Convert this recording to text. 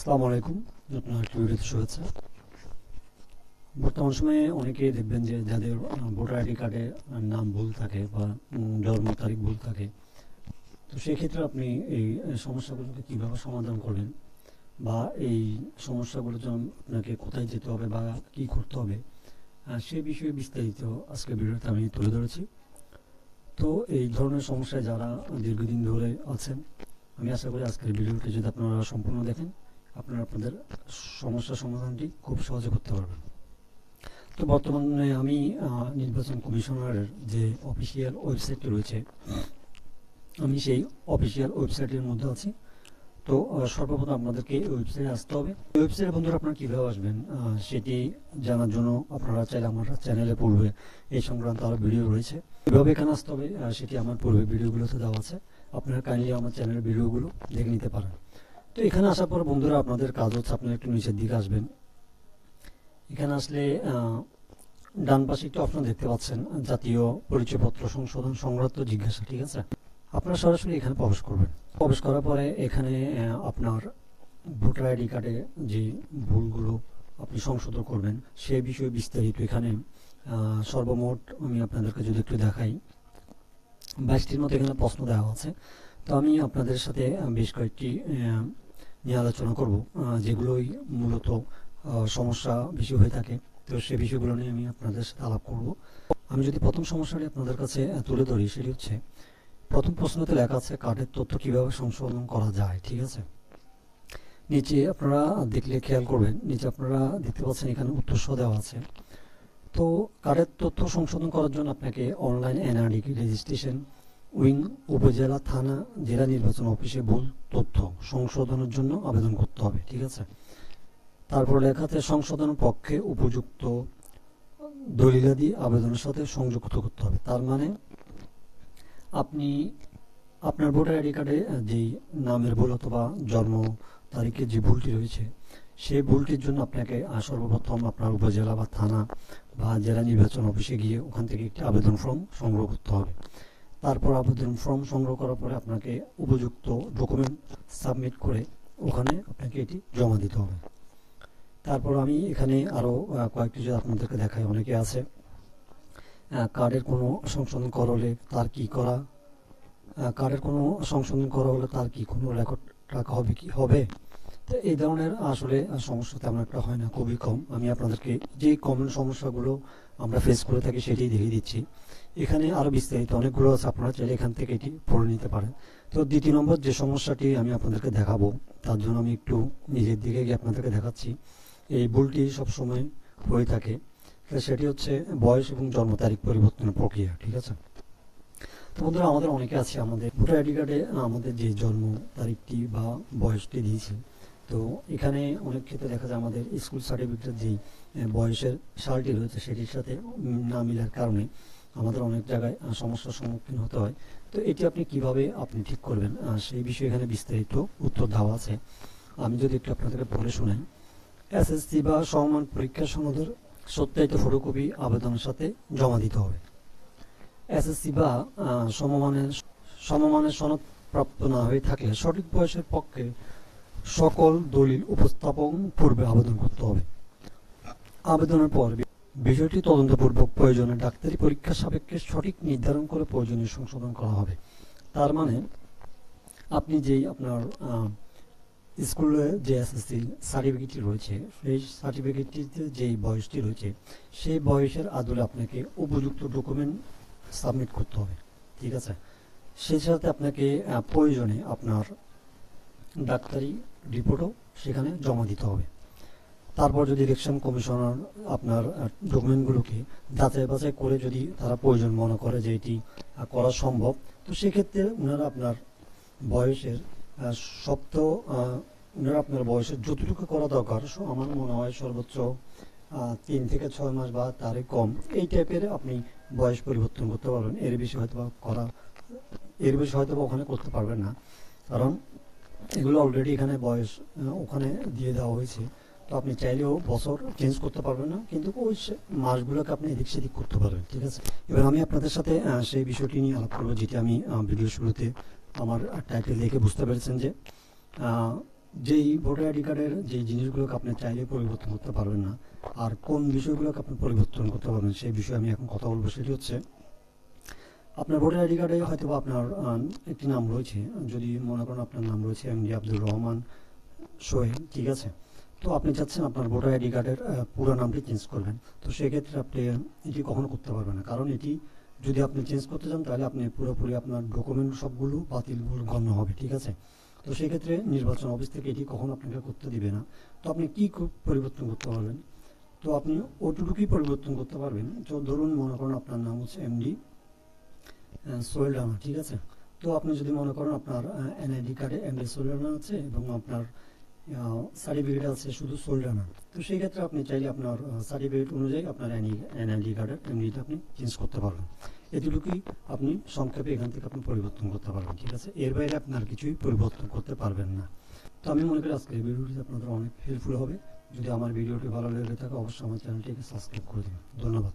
আসসালামু আলাইকুম। একটি ভিডিওতে শুভেচ্ছা বর্তমান সময়ে অনেকেই দেখবেন যে যাদের ভোটার আইডি কার্ডে নাম ভুল থাকে বা জন্ম তারিখ ভুল থাকে, তো সেক্ষেত্রে আপনি এই সমস্যাগুলোকে কীভাবে সমাধান করবেন বা এই সমস্যাগুলোর জন্য আপনাকে কোথায় যেতে হবে বা কী করতে হবে সে বিষয়ে বিস্তারিত আজকে ভিডিওতে আমি তুলে ধরেছি। তো এই ধরনের সমস্যায় যারা দীর্ঘদিন ধরে আছেন, আমি আশা করি আজকের ভিডিওটি যদি আপনারা সম্পূর্ণ দেখেন আপনারা আপনাদের সমস্যা সমাধানটি খুব সহজে করতে পারবেন। তো বর্তমানে আমি নির্বাচন কমিশনারের যে অফিসিয়াল ওয়েবসাইটটি রয়েছে, আমি সেই অফিসিয়াল ওয়েবসাইটের মধ্যে আছি। তো সর্বপ্রথম আপনাদেরকে ওয়েবসাইটে আসতে হবে। ওয়েবসাইটে বন্ধুরা আপনারা কীভাবে আসবেন? সেটি জানার জন্য আপনারা চাইলে আমার চ্যানেলে পূর্বে এই সংক্রান্ত আরও ভিডিও রয়েছে। কীভাবে এখানে আসতে হবে? সেটি আমার পূর্বে ভিডিওগুলোতে দেওয়া আছে। আপনারা কাইন্ডলি আমার চ্যানেলের ভিডিওগুলো দেখে নিতে পারেন। তো এখানে আসার পর বন্ধুরা আপনাদের কাজ হচ্ছে আপনারা একটু নিচের দিকে আসবেন। এখানে আসলে ডান পাশে একটি অপশন দেখতে পাচ্ছেন, জাতীয় পরিচয়পত্র সংশোধন সংক্রান্ত জিজ্ঞাসা, ঠিক আছে? আপনারা সরাসরি এখানে প্রবেশ করবেন। প্রবেশ করার পরে এখানে আপনার ভোটার আইডি কার্ডে যে ভুলগুলো আপনি সংশোধন করবেন, সে বিষয়ে বিস্তারিত এখানে সর্বমোট আমি আপনাদেরকে যদি একটু দেখাই। বাইশটির মতো এখানে প্রশ্ন দেওয়া আছে তো আমি আপনাদের সাথে বেশ কয়েকটি নিয়ে আলোচনা করব যেগুলোই মূলত সমস্যা বেশি হয়ে থাকে। তো সে বিষয়গুলো নিয়ে আমি আপনাদের সাথে আলাপ করব। আমি যদি প্রথম সমস্যাটি আপনাদের কাছে তুলে ধরি, সেটি হচ্ছে, প্রথম প্রশ্নতে লেখা আছে, কার্ডের তথ্য কীভাবে সংশোধন করা যায়, ঠিক আছে? নিচে আপনারা দেখলে খেয়াল করবেন, নিচে আপনারা দেখতে পাচ্ছেন এখানে উত্তর দেওয়া আছে। তো কার্ডের তথ্য সংশোধন করার জন্য আপনাকে অনলাইন এনআরডি রেজিস্ট্রেশন উইং উপজেলা থানা জেলা নির্বাচন অফিসে ভুল তথ্য সংশোধনের জন্য আবেদন করতে হবে, ঠিক আছে? তারপর লেখাতে সংশোধনের পক্ষে উপযুক্ত দলিলাদি আবেদনের সাথে সংযুক্ত করতে হবে। তার মানে আপনি আপনার ভোটার আইডি কার্ডে যেই নামের ভুল অথবা জন্ম তারিখে যে ভুলটি রয়েছে, সেই ভুলটির জন্য আপনাকে সর্বপ্রথম আপনার উপজেলা বা থানা বা জেলা নির্বাচন অফিসে গিয়ে ওখান থেকে একটি আবেদন ফর্ম সংগ্রহ করতে হবে। তারপর আবেদন ফর্ম সংগ্রহ করার পরে আপনাকে উপযুক্ত ডকুমেন্ট সাবমিট করে ওখানে আপনাকে এটি জমা দিতে হবে। তারপর আমি এখানে আরও কয়েকটি যদি আপনাদেরকে দেখাই অনেকে আছে কার্ডের কোনো সংশোধন করা হলে তার কি করা কার্ডের কোনো সংশোধন করা হলে তার কি কোনো রেকর্ড রাখা হবে কি, হবে? তো এই ধরনের আসলে সমস্যা তেমন একটা হয় না, খুবই কম। আমি আপনাদেরকে যে কমন সমস্যাগুলো আমরা ফেস করে থাকি সেটাই দেখিয়ে দিচ্ছি। এখানে আরও বিস্তারিত অনেকগুলো আছে, আপনারা চাইলে এখান থেকে এটি পড়ে নিতে পারেন। তো দ্বিতীয় নম্বর যে সমস্যাটি আমি আপনাদেরকে দেখাবো, তার জন্য আমি একটু নিজের দিকে গিয়ে আপনাদেরকে দেখাচ্ছি। এই ভুলটি সবসময় হয়ে থাকে। সেটি হচ্ছে বয়স এবং জন্ম তারিখ পরিবর্তনের প্রক্রিয়া, ঠিক আছে? তো বন্ধুরা, আমাদের অনেকে আছে, আমাদের ভোটার আইডি কার্ডে আমাদের যে জন্ম তারিখটি বা বয়সটি দিয়েছি তো এখানে অনেক ক্ষেত্রে দেখা যায় আমাদের স্কুল সার্টিফিকেটের যেই বয়সের সালটি রয়েছে সেটির সাথে না মিলার কারণে আমাদের অনেক জায়গায় সমস্যার সম্মুখীন হতে হয়। তো এটি আপনি কীভাবে আপনি ঠিক করবেন? সেই বিষয়ে এখানে বিস্তারিত উত্তর দেওয়া আছে। আমি যদি একটু আপনাদেরকে পড়ে শোনাই। এসএসসি বা সমমান পরীক্ষা সনদের সত্যায়িত ফটোকপি আবেদনের সাথে জমা দিতে হবে। এসএসসি বা সমমানের সমমানের সনদ প্রাপ্ত না হয়ে থাকলে সঠিক বয়সের পক্ষে সকল দলিল উপস্থাপন পূর্বে আবেদন করতে হবে। আবেদনের পর বিষয়টি তদন্তপূর্বক প্রয়োজনে ডাক্তারি পরীক্ষা সাপেক্ষে সঠিক নির্ধারণ করে প্রয়োজনীয় সংশোধন করা হবে। তার মানে আপনি যেই আপনার স্কুলে যে এসএসসি সার্টিফিকেটটি রয়েছে, সেই সার্টিফিকেটটিতে যেই বয়সটি রয়েছে, সেই বয়সের আদলে আপনাকে উপযুক্ত ডকুমেন্ট সাবমিট করতে হবে। ঠিক আছে? সেই সাথে আপনাকে প্রয়োজনে আপনার ডাক্তারি রিপোর্টও সেখানে জমা দিতে হবে। তারপর যদি ইলেকশন কমিশনার আপনার ডকুমেন্টগুলোকে যাচাই বাছাই করে যদি তারা প্রয়োজন মনে করে যে এটি করা সম্ভব, তো সেক্ষেত্রে ওনারা আপনার বয়সের সপ্ত ওনারা আপনার বয়সের যতটুকু করা দরকার আমার মনে হয় সর্বোচ্চ তিন থেকে ছয় মাস বা তারই কম, এই টাইপের আপনি বয়স পরিবর্তন করতে পারবেন। এর বেশি হয়তো করা, এর বেশি হয়তো ওখানে করতে পারবেন না। কারণ এগুলো অলরেডি এখানে বয়স ওখানে দিয়ে দেওয়া হয়েছে। তো আপনি চাইলেও বছর চেঞ্জ করতে পারবেন না, কিন্তু ওই মাসগুলোকে আপনি এদিক সেদিক করতে পারবেন ঠিক আছে? এবার আমি আপনাদের সাথে সেই বিষয়টি নিয়ে আলাপ করব, যেটি আমি ভিডিও শুরুতে আমার টাইটেল দেখে বুঝতে পেরেছেন যে যেই ভোটার আইডি কার্ডের যে জিনিসগুলোকে আপনি চাইলে পরিবর্তন করতে পারবেন না, আর কোন বিষয়গুলোকে আপনি পরিবর্তন করতে পারবেন সেই বিষয়ে আমি এখন কথা বলব, সেটি হচ্ছে আপনার ভোটার আইডি কার্ডে হয়তো আপনার একটি নাম রয়েছে। যদি মনে করেন আপনার নাম রয়েছে এম ডি আব্দুর রহমান সোহেল, ঠিক আছে? তো আপনি চাচ্ছেন আপনার ভোটার আইডি কার্ডের পুরো নামটি চেঞ্জ করবেন। তো সেক্ষেত্রে আপনি এটি কখনো করতে পারবেন না। কারণ এটি যদি আপনি চেঞ্জ করতে চান, তাহলে আপনি পুরোপুরি আপনার ডকুমেন্ট সবগুলো বাতিল গণ্য হবে, ঠিক আছে? তো সেক্ষেত্রে নির্বাচন অফিস থেকে এটি কখনো আপনাকে করতে দিবে না। তো আপনি কি কো- পরিবর্তন করতে পারবেন? তো আপনি ওটুকুই পরিবর্তন করতে পারবেন। তো ধরুন মনে করেন আপনার নাম হচ্ছে এমডি সোহেল রানা, ঠিক আছে? তো আপনি যদি মনে করেন আপনার এনআইডি কার্ডে এমডি সোহেল রানা আছে এবং আপনার সার্টিফিকেট আছে শুধু সোহেল রানা, তো সেই ক্ষেত্রে আপনি চাইলে আপনার সার্টিফিকেট অনুযায়ী আপনার এনআইডি কার্ডের এমডিটা আপনি চেঞ্জ করতে পারবেন। এতটুকুই আপনি সংক্ষেপে এখান থেকে আপনি পরিবর্তন করতে পারবেন, ঠিক আছে? এর বাইরে আপনার কিছুই পরিবর্তন করতে পারবেন না। তো আমি মনে করি আজকের ভিডিওটি আপনাদের অনেক হেল্পফুল হবে। যদি আমার ভিডিওটি ভালো লেগে থাকে, অবশ্যই আমার চ্যানেলটিকে সাবস্ক্রাইব করে দেবেন। ধন্যবাদ।